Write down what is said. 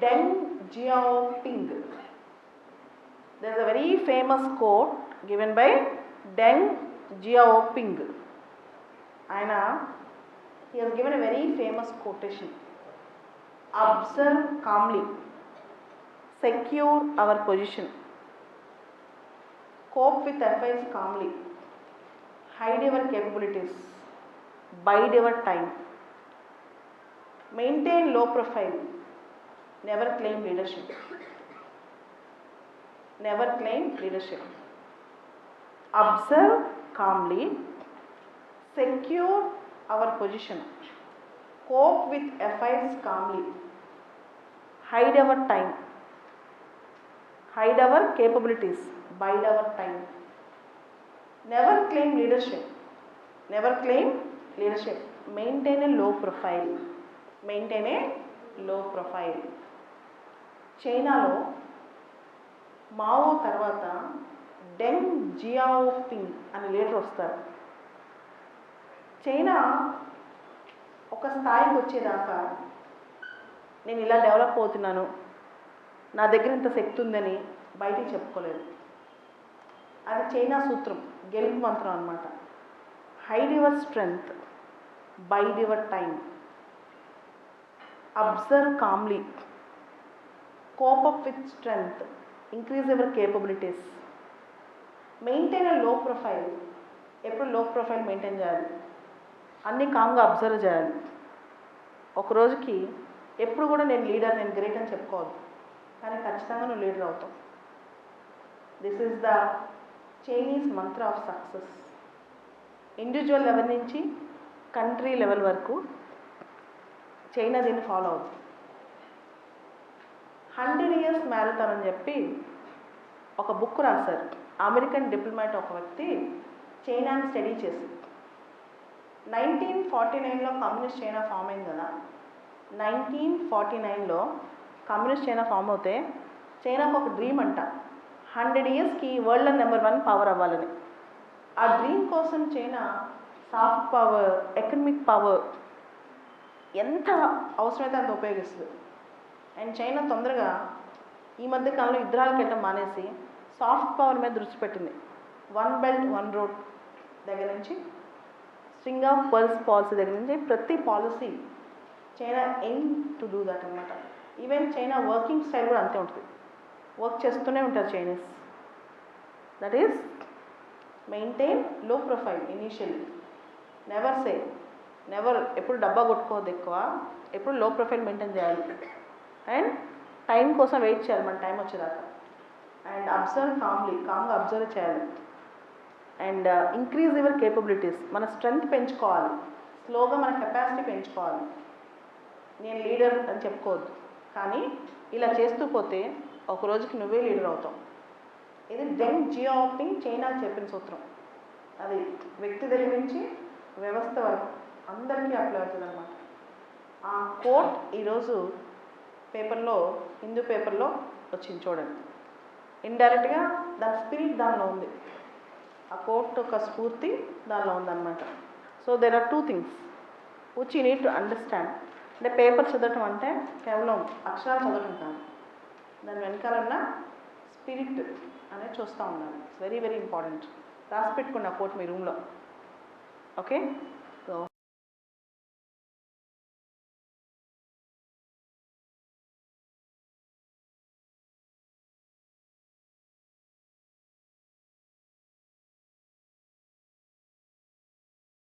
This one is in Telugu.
Deng Xiaoping. There is a very famous quote given by Deng Xiaoping. And he has given a very famous quotation. Observe calmly. Secure our position. Cope with affairs calmly. Hide your capabilities. Bide your time. Maintain low profile never claim leadership. Never claim leadership. Observe calmly, secure our position, cope with affairs calmly, hide our time, hide our capabilities, bide our time. Never claim leadership. Never claim leadership. Maintain a low profile. Maintain a low profile. చైనాలో మావో తర్వాత డెంగ్ జియాఓపింగ్ అనే లీడర్ వస్తారు. చైనా ఒక స్థాయికి వచ్చేదాకా నేను ఇలా డెవలప్ అవుతున్నాను నా దగ్గర ఇంత శక్తి ఉందని బయటికి చెప్పుకోలేదు. అది చైనా సూత్రం గెలుపు మంత్రం అనమాట hide your strength bide your time observe calmly. Cope up with strength increase your capabilities maintain a low profile ఎప్పుడు లో ప్రొఫైల్ మెయింటైన్ చేయాలి? అన్నీ కామ్గా అబ్జర్వ్ చేయాలి. ఒక రోజుకి ఎప్పుడు కూడా నేను లీడర్ నేను గ్రేట్ అని చెప్పుకోవద్దు. కానీ ఖచ్చితంగా నువ్వు లీడర్ అవుతావు. This is the Chinese mantra of success individual level నుంచి కంట్రీ లెవెల్ వరకు చైనా దీన్ని ఫాలో అవుతుంది. హండ్రెడ్ ఇయర్స్ మ్యారథాన్ అని చెప్పి ఒక బుక్ రాశారు. అమెరికన్ డిప్లొమాట్ ఒక వ్యక్తి చైనాని స్టడీ చేసి. నైన్టీన్ ఫార్టీ నైన్లో కమ్యూనిస్ట్ చైనా ఫామ్ అయింది కదా. నైన్టీన్ ఫార్టీ నైన్లో కమ్యూనిస్ట్ చైనా ఫామ్ అవుతే చైనాకు ఒక డ్రీమ్ అంట. హండ్రెడ్ ఇయర్స్కి వరల్డ్లో నెంబర్ వన్ పవర్ అవ్వాలని. ఆ డ్రీమ్ కోసం China soft power economic power ఎంత అవసరమైతే అంత ఉపయోగిస్తుంది. అండ్ చైనా తొందరగా ఈ మధ్య కాలంలో యుద్ధాలకు వెళ్ళడం మానేసి సాఫ్ట్ పవర్ మీద దృష్టి పెట్టింది. వన్ బెల్ట్ వన్ రోడ్ దగ్గర నుంచి స్ట్రింగ్ ఆఫ్ పర్ల్స్ పాలసీ దగ్గర నుంచి ప్రతి policy China aim to do that అనమాట ఈవెన్ చైనా వర్కింగ్ స్టైల్ కూడా అంతే ఉంటుంది. వర్క్ చేస్తూనే ఉంటారు Chinese. That is maintain low profile initially never say never ఎప్పుడు డబ్బా కొట్టుకోవద్దు ఎక్కువ. ఎప్పుడు లో ప్రొఫైల్ మెయింటైన్ చేయాలి. అండ్ టైం కోసం వెయిట్ చేయాలి మన టైం వచ్చేదాకా. అండ్ అబ్జర్వ్ కామ్లీ కామ్గా అబ్జర్వ్ చేయాలి. అండ్ ఇంక్రీజ్ యువర్ కేపబిలిటీస్ మన స్ట్రెంగ్త్ పెంచుకోవాలి. స్లోగా మన కెపాసిటీ పెంచుకోవాలి. నేను లీడర్ అని చెప్పుకోవద్దు. కానీ ఇలా చేస్తూ పోతే ఒక రోజుకి నువ్వే లీడర్ అవుతావు. ఇది డెంగ్ జియోపింగ్ చైనా చెప్పిన సూత్రం. అది వ్యక్తి దగ్గర నుంచి వ్యవస్థ వరకు అందరికీ అప్లై అవుతుంది అనమాట ఆ కోట్ ఈరోజు పేపర్లో హిందూ పేపర్లో వచ్చింది చూడండి. ఇండైరెక్ట్గా దాని స్పిరిట్ దానిలో ఉంది. ఆ కోట్ యొక్క స్ఫూర్తి దానిలో ఉందన్నమాట. So there are two things which you need to understand అంటే పేపర్ చదవటం అంటే కేవలం అక్షరాలు చదవటం కాదు. దాని వెనకాల ఉన్న స్పిరిట్ అనేది చూస్తూ ఉండాలి. ఇట్స్ వెరీ వెరీ ఇంపార్టెంట్ రాసి పెట్టుకున్న కోట్ మీ రూమ్లో. ఓకే